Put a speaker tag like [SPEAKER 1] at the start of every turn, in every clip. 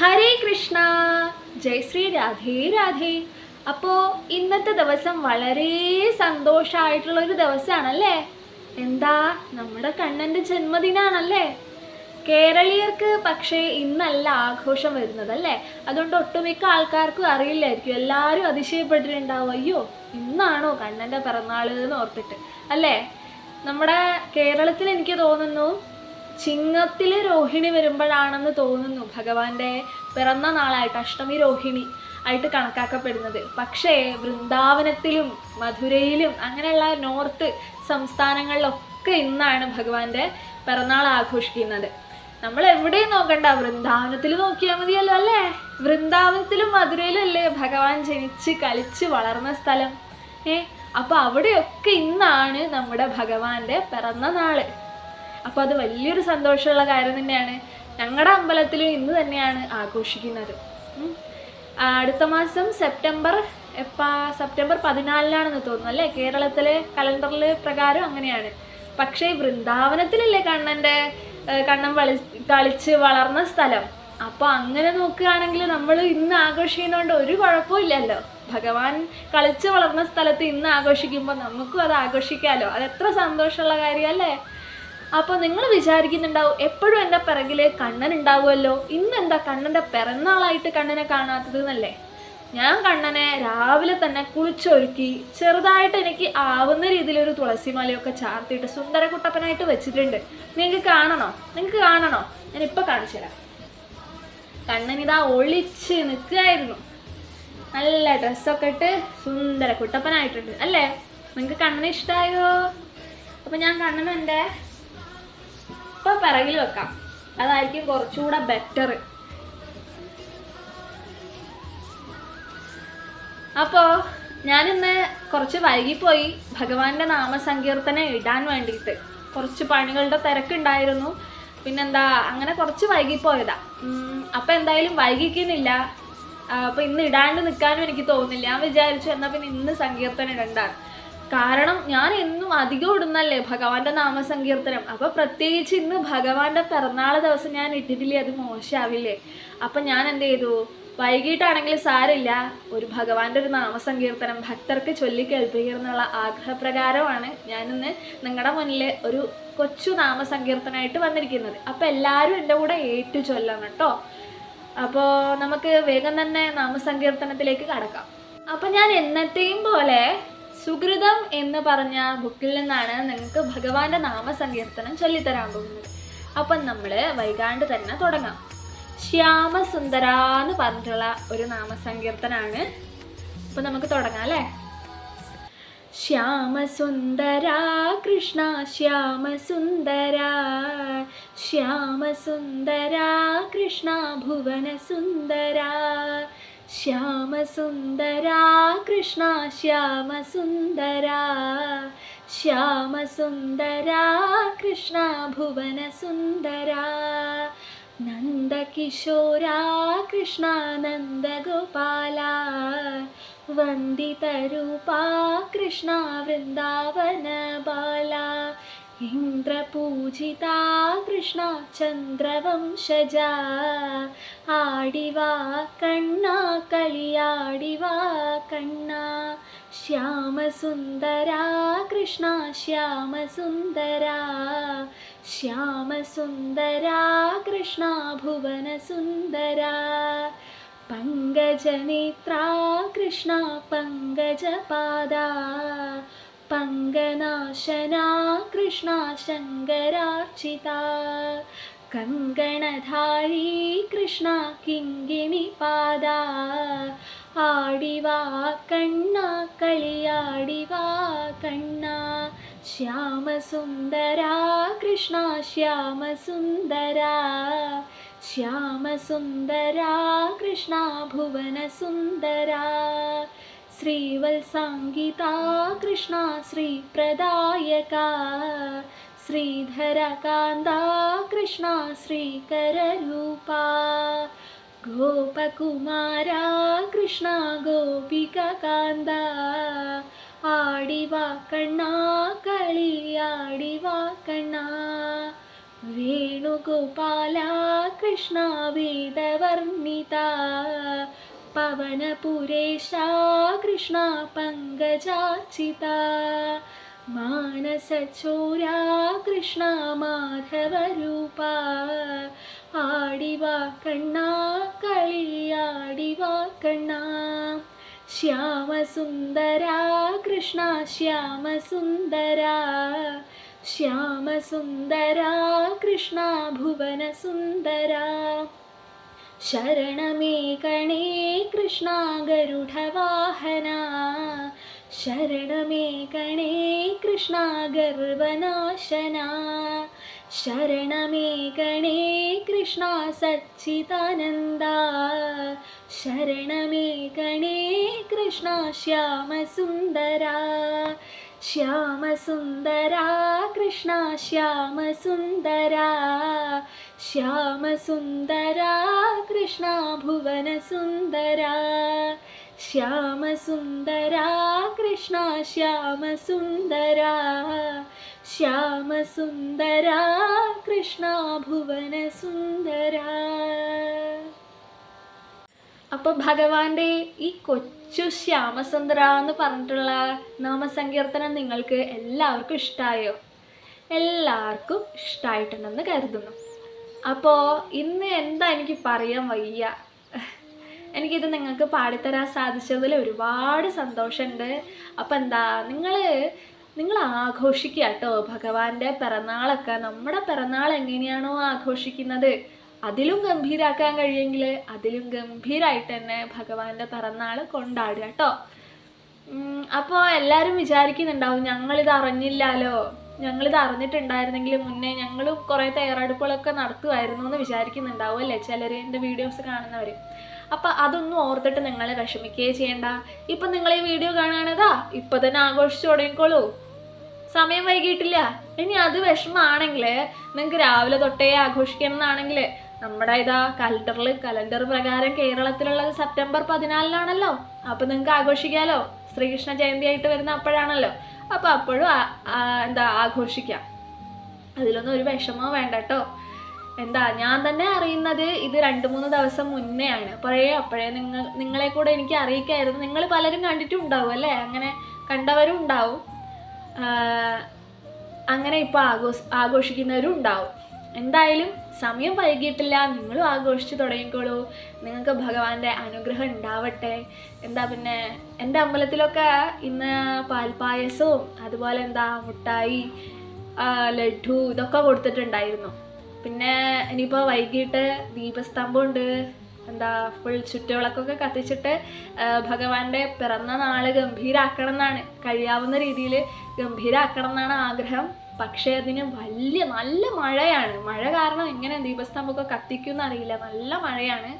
[SPEAKER 1] ഹരേ കൃഷ്ണ. ജയ് ശ്രീ രാധേ രാധേ. അപ്പോൾ ഇന്നത്തെ ദിവസം വളരെ സന്തോഷമായിട്ടുള്ള ഒരു ദിവസമാണല്ലേ? എന്താ നമ്മുടെ കണ്ണന്റെ ജന്മദിനാണല്ലേ? കേരളീയർക്ക് പക്ഷേ ഇന്നല്ല ആഘോഷം വരുന്നത് അല്ലേ അതുകൊണ്ട് ഒട്ടുമിക്ക ആൾക്കാർക്കും അറിയില്ലായിരിക്കും. എല്ലാവരും അതിശയപ്പെട്ടിട്ടുണ്ടാവും. അയ്യോ ഇന്നാണോ കണ്ണന്റെ പിറന്നാൾ എന്ന് ഓർത്തിട്ട്. അല്ലേ? നമ്മുടെ കേരളത്തിൽ എനിക്ക് തോന്നുന്നു ചിങ്ങത്തിൽ രോഹിണി വരുമ്പോഴാണെന്ന് തോന്നുന്നു ഭഗവാന്റെ പിറന്ന നാളായിട്ട് അഷ്ടമി രോഹിണി ആയിട്ട് കണക്കാക്കപ്പെടുന്നത്. പക്ഷേ വൃന്ദാവനത്തിലും മധുരയിലും അങ്ങനെയുള്ള നോർത്ത് സംസ്ഥാനങ്ങളിലൊക്കെ ഇന്നാണ് ഭഗവാന്റെ പിറന്നാൾ ആഘോഷിക്കുന്നത്. നമ്മൾ എവിടെയും നോക്കണ്ട വൃന്ദാവനത്തിൽ നോക്കിയാൽ മതിയല്ലോ അല്ലേ? വൃന്ദാവനത്തിലും മധുരയിലും അല്ലേ ഭഗവാൻ ജനിച്ച് കളിച്ച് വളർന്ന സ്ഥലം? ഏ അപ്പൊ അവിടെയൊക്കെ ഇന്നാണ് നമ്മുടെ ഭഗവാന്റെ പിറന്ന നാൾ. അപ്പോൾ അത് വലിയൊരു സന്തോഷമുള്ള കാര്യം തന്നെയാണ്. ഞങ്ങളുടെ അമ്പലത്തിലും ഇന്ന് തന്നെയാണ് ആഘോഷിക്കുന്നത്. അടുത്ത മാസം സെപ്റ്റംബർ എപ്പാ സെപ്റ്റംബർ പതിനാലിനാണെന്ന് തോന്നുന്നു അല്ലേ? കേരളത്തിലെ കലണ്ടറിൽ പ്രകാരം അങ്ങനെയാണ്. പക്ഷേ വൃന്ദാവനത്തിലല്ലേ കണ്ണന്റെ കണ്ണൻ വളി കളിച്ച് വളർന്ന സ്ഥലം? അപ്പോൾ അങ്ങനെ നോക്കുകയാണെങ്കിൽ നമ്മൾ ഇന്ന് ആഘോഷിക്കുന്നതുകൊണ്ട് ഒരു കുഴപ്പമില്ലല്ലോ ഭഗവാൻ കളിച്ച് വളർന്ന സ്ഥലത്ത് ഇന്ന് ആഘോഷിക്കുമ്പോൾ നമുക്കും അത് ആഘോഷിക്കാമല്ലോ അത് എത്ര സന്തോഷമുള്ള കാര്യമല്ലേ? അപ്പോൾ നിങ്ങൾ വിചാരിക്കുന്നുണ്ടാവും എപ്പോഴും എന്റെ പിറകിൽ കണ്ണൻ ഉണ്ടാവുമല്ലോ. ഇന്ന് എന്താ കണ്ണന്റെ പിറന്നാളായിട്ട് കണ്ണനെ കാണാത്തത് എന്നല്ലേ? ഞാൻ കണ്ണനെ രാവിലെ തന്നെ കുളിച്ചൊരുക്കി ചെറുതായിട്ട് എനിക്ക് ആവുന്ന രീതിയിലൊരു തുളസിമാലയൊക്കെ ചാർത്തിയിട്ട് സുന്ദരകുട്ടപ്പനായിട്ട് വെച്ചിട്ടുണ്ട്. നിങ്ങൾക്ക് കാണണോ? നിങ്ങൾക്ക് കാണണോ? ഞാൻ ഇപ്പം കാണിച്ചു തരാം. കണ്ണനിതാ ഒളിച്ച് നിൽക്കുകയായിരുന്നു. നല്ല ഡ്രസ്സൊക്കെ ഇട്ട് സുന്ദര കുട്ടപ്പനായിട്ടുണ്ട് അല്ലേ? നിങ്ങൾക്ക് കണ്ണനെ ഇഷ്ടമായോ അപ്പം ഞാൻ കണ്ണൻ ഇപ്പൊ പിറകിൽ വെക്കാം. അതായിരിക്കും കുറച്ചുകൂടെ ബെറ്റർ അപ്പോ ഞാനിന്ന് കുറച്ച് വൈകിപ്പോയി ഭഗവാന്റെ നാമസങ്കീർത്തനം ഇടാൻ വേണ്ടിയിട്ട്. കുറച്ച് പണികളുടെ തിരക്കുണ്ടായിരുന്നു. പിന്നെന്താ അങ്ങനെ കുറച്ച് വൈകിപ്പോയതാ. അപ്പൊ എന്തായാലും വൈകിക്കുന്നില്ല. അപ്പൊ ഇന്ന് ഇടാണ്ട് നിൽക്കാനും എനിക്ക് തോന്നുന്നില്ല. ഞാൻ വിചാരിച്ചു എന്നാ പിന്നെ ഇന്ന് സങ്കീർത്തനം ഇടണ്ടാണ് കാരണം ഞാൻ എന്നും അധികം ഇടുന്നല്ലേ ഭഗവാന്റെ നാമസങ്കീർത്തനം. അപ്പൊ പ്രത്യേകിച്ച് ഇന്ന് ഭഗവാന്റെ പിറന്നാൾ ദിവസം ഞാൻ ഇട്ടിട്ടില്ലേ? അത് മോശമാവില്ലേ അപ്പൊ ഞാൻ എന്ത് ചെയ്തു? വൈകിട്ടാണെങ്കിൽ സാരില്ല ഒരു ഭഗവാന്റെ ഒരു നാമസങ്കീർത്തനം ഭക്തർക്ക് ചൊല്ലി കേൾപ്പിക്കുന്നുള്ള ആഗ്രഹപ്രകാരമാണ് ഞാനിന്ന് നിങ്ങളുടെ മുന്നിൽ ഒരു കൊച്ചു നാമസങ്കീർത്തനമായിട്ട് വന്നിരിക്കുന്നത്. അപ്പൊ എല്ലാവരും എന്റെ കൂടെ ഏറ്റു ചൊല്ലണം കേട്ടോ. അപ്പോൾ നമുക്ക് വേഗം തന്നെ നാമസങ്കീർത്തനത്തിലേക്ക് കടക്കാം. അപ്പം ഞാൻ എന്നത്തെയും പോലെ സുഹൃതം എന്ന് പറഞ്ഞ ബുക്കിൽ നിന്നാണ് നിങ്ങൾക്ക് ഭഗവാന്റെ നാമസങ്കീർത്തനം ചൊല്ലിത്തരാൻ പോകുന്നത്. അപ്പം നമ്മൾ വൈകാണ്ട് തന്നെ തുടങ്ങാം. ശ്യാമസുന്ദര എന്ന് പറഞ്ഞിട്ടുള്ള ഒരു നാമസങ്കീർത്തനാണ്. അപ്പം നമുക്ക് തുടങ്ങാം അല്ലേ? ശ്യാമസുന്ദര കൃഷ്ണ ശ്യാമസുന്ദര ശ്യാമസുന്ദര കൃഷ്ണ ഭുവനസുന്ദര श्यामसुन्दरा कृष्णा श्यामसुन्दरा। श्यामसुन्दरा कृष्णा भुवनसुन्दरा। नन्दकिशोरा कृष्णा नन्दगोपाला। वन्दितरूपा कृष्णा वृन्दावनबाला। ഇന്ദ്രപൂജിതാ കൃഷ്ണ ചന്ദ്രവംശജ. ആടിവാ കണ്ണ കളിയാടിവാ കണ്ണ. ശ്യാമസുന്ദര കൃഷ്ണ ശ്യാമസുന്ദര. ശ്യാമസുന്ദര കൃഷ്ണ ഭുവനസുന്ദര. പങ്കജനേത്ര കൃഷ്ണ പങ്കജപാദ. പങ്കനാശനാ കൃഷ്ണ ശങ്കരാർച്ചിത. കങ്കണധാരീ കൃഷ്ണ കിങ്കിണിപാദ ആടിവാ കണ്ണ കളിയാടിവാ കണ്ണ. ശ്യാമസുന്ദര കൃഷ്ണ ശ്യാമസുന്ദര. ശ്യാമസുന്ദര കൃഷ്ണ ഭുവനസുന്ദര. श्रीवल्सङ्गीता कृष्णाश्रीप्रदायका श्रीधरकान्दा कृष्णा श्रीकररूपा गोपकुमारा कृष्णा गोपिककान्दा आडिवा गोपिकान्दा आडिवाकण्णा कलियाडिवाकण्णा वेणुगोपाला कृष्णा वेदवर्णिता പവനപുരേശ കൃഷ്ണ പങ്കജാർച്ചിത. മാനസചോരാ കൃഷ്ണ മാധവരൂപ. ആടിവാ കണ്ണ കളിയാടിവാ കണ്ണ. ശ്യാമസുന്ദര കൃഷ്ണ ശ്യാമസുന്ദര. ശ്യാമസുന്ദര കൃഷ്ണ ഭുവനസുന്ദര. शरणमे कणे कृष्णागरुढवाहना। शरणमे कणे कृष्णागरुवनाशना। शरणमे कणे कृष्णासच्चिदानन्दा। शरणमे कणे कृष्णाश्याम सुन्दरा श्यामसुन्दरा कृष्णाश्यामसुन्दरा। ശ്യാമസുന്ദര കൃഷ്ണഭുവനസുന്ദരാ. ശ്യാമസുന്ദരാ കൃഷ്ണ ശ്യാമസുന്ദരാ. ശ്യാമസുന്ദരാ കൃഷ്ണ ഭുവനസുന്ദര അപ്പോൾ ഭഗവാന്റെ ഈ കൊച്ചു ശ്യാമസുന്ദര എന്ന് പറഞ്ഞിട്ടുള്ള നാമസങ്കീർത്തനം നിങ്ങൾക്ക് എല്ലാവർക്കും ഇഷ്ടമായോ എല്ലാവർക്കും ഇഷ്ടമായിട്ടുണ്ടെന്ന് കരുതുന്നു. അപ്പോൾ ഇന്ന് എന്താ എനിക്ക് പറയാൻ വയ്യ? എനിക്കിത് നിങ്ങൾക്ക് പാടിത്തരാൻ സാധിച്ചതിൽ ഒരുപാട് സന്തോഷമുണ്ട്. അപ്പം എന്താ നിങ്ങൾ നിങ്ങൾ ആഘോഷിക്കുക കേട്ടോ. ഭഗവാന്റെ പിറന്നാളൊക്കെ നമ്മുടെ പിറന്നാൾ എങ്ങനെയാണോ ആഘോഷിക്കുന്നത്? അതിലും ഗംഭീരാക്കാൻ കഴിയുമെങ്കിൽ അതിലും ഗംഭീരായിട്ട് തന്നെ ഭഗവാന്റെ പിറന്നാൾ കൊണ്ടാടുക കേട്ടോ. അപ്പോൾ എല്ലാവരും വിചാരിക്കുന്നുണ്ടാവും ഞങ്ങളിത് അറിഞ്ഞില്ലാലോ ഞങ്ങളിത് അറിഞ്ഞിട്ടുണ്ടായിരുന്നെങ്കിൽ മുന്നേ ഞങ്ങൾ കുറേ തയ്യാറെടുപ്പുകളൊക്കെ നടത്തുമായിരുന്നു എന്ന് വിചാരിക്കുന്നുണ്ടാവും അല്ലേ ചിലർ എന്റെ വീഡിയോസ് കാണുന്നവർ അപ്പം അതൊന്നും ഓർത്തിട്ട് നിങ്ങൾ വിഷമിക്കുകയേ ചെയ്യണ്ട. ഇപ്പം നിങ്ങൾ ഈ വീഡിയോ കാണുകയാണതാ ഇപ്പം തന്നെ ആഘോഷിച്ചു തുടങ്ങിക്കോളൂ. സമയം വൈകിട്ടില്ല. ഇനി അത് വിഷമാണെങ്കിൽ നിങ്ങൾക്ക് രാവിലെ തൊട്ടേ ആഘോഷിക്കണം എന്നാണെങ്കിൽ നമ്മുടെ ഇതാ കലണ്ടറിൽ കലണ്ടർ പ്രകാരം കേരളത്തിലുള്ളത് സെപ്റ്റംബർ പതിനാലിനാണല്ലോ. അപ്പം നിങ്ങൾക്ക് ആഘോഷിക്കാലോ. ശ്രീകൃഷ്ണ ജയന്തി ആയിട്ട് വരുന്ന അപ്പോഴാണല്ലോ. അപ്പം അപ്പോഴും എന്താ ആഘോഷിക്കാം. അതിലൊന്നും ഒരു വിഷമോ വേണ്ട കേട്ടോ എന്താ ഞാൻ തന്നെ അറിയുന്നത് ഇത് രണ്ട് മൂന്ന് ദിവസം മുന്നേ ആണ്. അപ്പോഴേ അപ്പോഴേ നിങ്ങൾ നിങ്ങളെ കൂടെ എനിക്ക് അറിയിക്കായിരുന്നു. നിങ്ങൾ പലരും കണ്ടിട്ടും ഉണ്ടാവും അല്ലേ? അങ്ങനെ കണ്ടവരും ഉണ്ടാവും. അങ്ങനെ ഇപ്പോൾ ആഘോഷ ആഘോഷിക്കുന്നവരും ഉണ്ടാവും. എന്തായാലും സമയം വൈകിട്ടില്ല നിങ്ങളും ആഘോഷിച്ച് തുടങ്ങിക്കോളൂ. നിങ്ങൾക്ക് ഭഗവാന്റെ അനുഗ്രഹം ഉണ്ടാവട്ടെ. എന്താ പിന്നെ എന്റെ അമ്പലത്തിലൊക്കെ ഇന്ന് പാൽപ്പായസവും അതുപോലെ എന്താ മുട്ടായി ലഡു ഇതൊക്കെ കൊടുത്തിട്ടുണ്ടായിരുന്നു. പിന്നെ ഇനിയിപ്പോൾ വൈകിട്ട് ദീപസ്തംഭമുണ്ട്. എന്താ ഫുൾ ചുറ്റുവിളക്കൊക്കെ കത്തിച്ചിട്ട് ഭഗവാന്റെ പിറന്ന നാൾ ഗംഭീരാക്കണം എന്നാണ് കഴിയാവുന്ന രീതിയിൽ ഗംഭീരാക്കണം എന്നാണ് ആഗ്രഹം. പക്ഷേ അതിന് വലിയ നല്ല മഴയാണ്. മഴ കാരണം എങ്ങനെ ദീപസ്തംഭമൊക്കെ കത്തിക്കും അറിയില്ല. നല്ല മഴയാണ്.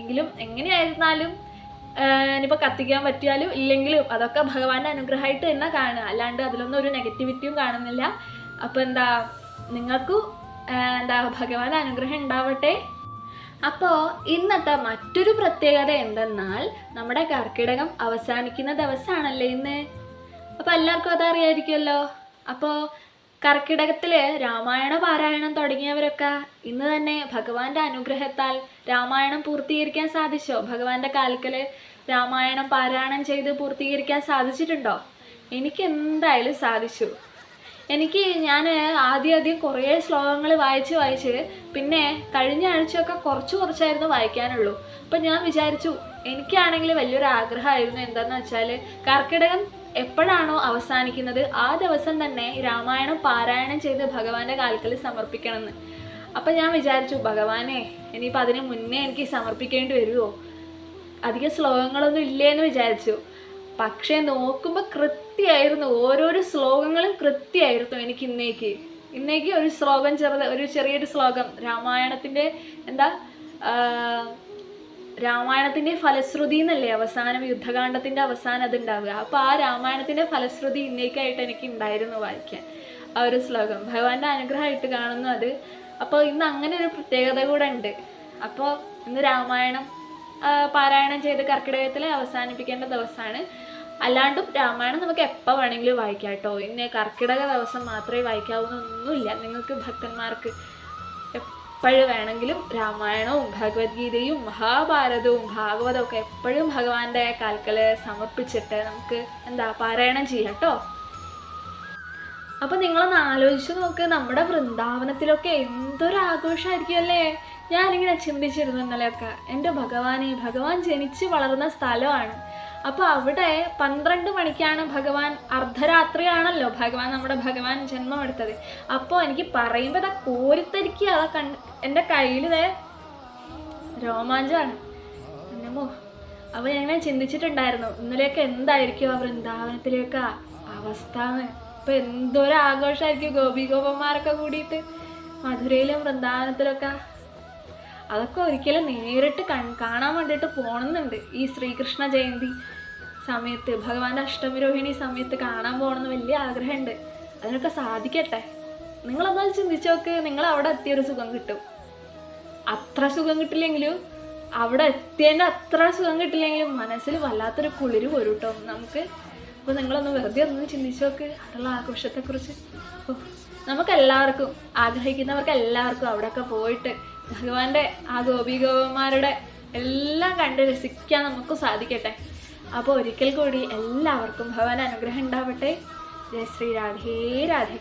[SPEAKER 1] എങ്കിലും എങ്ങനെയായിരുന്നാലും ഇനിയിപ്പോൾ കത്തിക്കാൻ പറ്റിയാലും ഇല്ലെങ്കിലും അതൊക്കെ ഭഗവാന്റെ അനുഗ്രഹമായിട്ട് തന്നെ കാണുക. അല്ലാണ്ട് അതിലൊന്നും ഒരു നെഗറ്റിവിറ്റിയും കാണുന്നില്ല. അപ്പോൾ എന്താ നിങ്ങൾക്കും എന്താ ഭഗവാന്റെ അനുഗ്രഹം ഉണ്ടാവട്ടെ. അപ്പോൾ ഇന്നത്തെ മറ്റൊരു പ്രത്യേകത എന്തെന്നാൽ നമ്മുടെ കർക്കിടകം അവസാനിക്കുന്ന ദിവസമാണല്ലേ ഇന്ന്. അപ്പോൾ എല്ലാവർക്കും അതറിയായിരിക്കുമല്ലോ. അപ്പോൾ കർക്കിടകത്തിൽ രാമായണ പാരായണം തുടങ്ങിയവരൊക്കെ ഇന്ന് തന്നെ ഭഗവാന്റെ അനുഗ്രഹത്താൽ രാമായണം പൂർത്തീകരിക്കാൻ സാധിച്ചോ? ഭഗവാന്റെ കാൽക്കൽ രാമായണം പാരായണം ചെയ്ത് പൂർത്തീകരിക്കാൻ സാധിച്ചിട്ടുണ്ടോ? എനിക്ക് എന്തായാലും സാധിച്ചു. എനിക്ക് ഞാൻ ആദ്യം ആദ്യം കുറേ ശ്ലോകങ്ങൾ വായിച്ച് വായിച്ച് പിന്നെ കഴിഞ്ഞ ആഴ്ചയൊക്കെ കുറച്ച് കുറച്ചായിരുന്നു വായിക്കാനുള്ളൂ. അപ്പം ഞാൻ വിചാരിച്ചു എനിക്കാണെങ്കിൽ വലിയൊരു ആഗ്രഹമായിരുന്നു എന്താന്ന് വെച്ചാൽ കർക്കിടകം എപ്പോഴാണോ അവസാനിക്കുന്നത് ആ ദിവസം തന്നെ രാമായണം പാരായണം ചെയ്ത് ഭഗവാന്റെ കാൽക്കൽ സമർപ്പിക്കണമെന്ന്. അപ്പം ഞാൻ വിചാരിച്ചു ഭഗവാനെ ഇനിയിപ്പോൾ അതിന് മുന്നേ എനിക്ക് സമർപ്പിക്കേണ്ടി വരുമോ അധികം ശ്ലോകങ്ങളൊന്നും ഇല്ലേന്ന് വിചാരിച്ചു. പക്ഷേ നോക്കുമ്പോൾ കൃത്യമായിരുന്നു ഓരോരോ ശ്ലോകങ്ങളും കൃത്യമായിരുന്നു എനിക്ക് ഇന്നേക്ക്. ഇന്നേക്ക് ഒരു ശ്ലോകം ചെറുത് ഒരു ചെറിയൊരു ശ്ലോകം രാമായണത്തിന്റെ എന്താ രാമായണത്തിന്റെ ഫലശ്രുതി എന്നല്ലേ? അവസാനം യുദ്ധകാണ്ഡത്തിന്റെ അവസാനം അത് ഉണ്ടാവുക അപ്പോൾ ആ രാമായണത്തിന്റെ ഫലശ്രുതി ഇന്നേക്കായിട്ട് എനിക്ക് ഉണ്ടായിരുന്നു വായിക്കാൻ. ആ ഒരു ശ്ലോകം. ഭഗവാന്റെ അനുഗ്രഹമായിട്ട് കാണുന്നു അത്. അപ്പോൾ ഇന്ന് അങ്ങനെ ഒരു പ്രത്യേകത കൂടെ ഉണ്ട്. അപ്പോൾ ഇന്ന് രാമായണം പാരായണം ചെയ്ത് കർക്കിടകത്തിൽ അവസാനിപ്പിക്കേണ്ട ദിവസമാണ്. അല്ലാണ്ടും രാമായണം നമുക്ക് എപ്പോൾ വേണമെങ്കിലും വായിക്കാം കേട്ടോ. ഇന്ന് കർക്കിടക ദിവസം മാത്രമേ വായിക്കാവുന്നൊന്നുമില്ല നിങ്ങൾക്ക് ഭക്തന്മാർക്ക് എപ്പോഴും വേണമെങ്കിലും രാമായണവും ഭഗവത്ഗീതയും മഹാഭാരതവും ഭാഗവതവും ഒക്കെ എപ്പോഴും ഭഗവാന്റെ കാൽക്കൽ സമർപ്പിച്ചിട്ട് നമുക്ക് എന്താ പാരായണം ചെയ്യാം കേട്ടോ. അപ്പൊ നിങ്ങളൊന്ന് ആലോചിച്ച് നോക്ക് നമ്മുടെ വൃന്ദാവനത്തിലൊക്കെ എന്തൊരു ആഘോഷമായിരിക്കും അല്ലേ? ഞാനിങ്ങനെ ചിന്തിച്ചിരുന്നു ഇന്നലെയൊക്കെ. എന്റെ ഭഗവാനെ ഭഗവാൻ ജനിച്ച് വളർന്ന സ്ഥലമാണ്. അപ്പോൾ അവിടെ പന്ത്രണ്ട് മണിക്കാണ് ഭഗവാൻ അർദ്ധരാത്രിയാണല്ലോ ഭഗവാൻ നമ്മുടെ ഭഗവാൻ ജന്മം എടുത്തത് അപ്പോൾ എനിക്ക് പറയുമ്പോൾ അതാ കോരിത്തരിക്കുക അതാ കണ്ട് എന്റെ കയ്യിൽ ഇതേ രോമാഞ്ചമാണ് എന്നമോ അപ്പോൾ ഞാൻ ചിന്തിച്ചിട്ടുണ്ടായിരുന്നു. ഇന്നലെയൊക്കെ എന്തായിരിക്കും ആ വൃന്ദാവനത്തിലേക്ക് അവസ്ഥ എന്ന് ഇപ്പൊ ഗോപി ഗോപന്മാരൊക്കെ കൂടിയിട്ട് മധുരയിലും വൃന്ദാവനത്തിലൊക്കെ. അതൊക്കെ ഒരിക്കലും നേരിട്ട് കൺ കാണാൻ വേണ്ടിയിട്ട് പോകണമെന്നുണ്ട് ഈ ശ്രീകൃഷ്ണ ജയന്തി സമയത്ത് ഭഗവാന്റെ അഷ്ടമിരോഹിണി സമയത്ത് കാണാൻ പോകണമെന്ന് വലിയ ആഗ്രഹമുണ്ട്. അതിനൊക്കെ സാധിക്കട്ടെ? നിങ്ങളൊന്നാ ചിന്തിച്ചു നോക്ക് നിങ്ങൾ അവിടെ എത്തിയൊരു സുഖം കിട്ടും. അത്ര സുഖം കിട്ടില്ലെങ്കിലും അവിടെ എത്തിയതിന്റെ അത്ര സുഖം കിട്ടില്ലെങ്കിലും മനസ്സിൽ വല്ലാത്തൊരു കുളിര് വരും കേട്ടോ നമുക്ക് അപ്പോൾ നിങ്ങളൊന്ന് വെറുതെ ഒന്ന് ചിന്തിച്ചു നോക്ക് അവിടെയുള്ള ആഘോഷത്തെക്കുറിച്ച്. ഓ നമുക്ക് എല്ലാവർക്കും ആഗ്രഹിക്കുന്നവർക്ക് എല്ലാവർക്കും അവിടെയൊക്കെ പോയിട്ട് ഭഗവാന്റെ ആ ഗോപികോപന്മാരുടെ എല്ലാം കണ്ട് രസിക്കാൻ നമുക്ക് സാധിക്കട്ടെ. അപ്പോൾ ഒരിക്കൽ കൂടി എല്ലാവർക്കും ഭഗവാൻ അനുഗ്രഹം ഉണ്ടാവട്ടെ. ജയ ശ്രീ രാധേ രാധേ.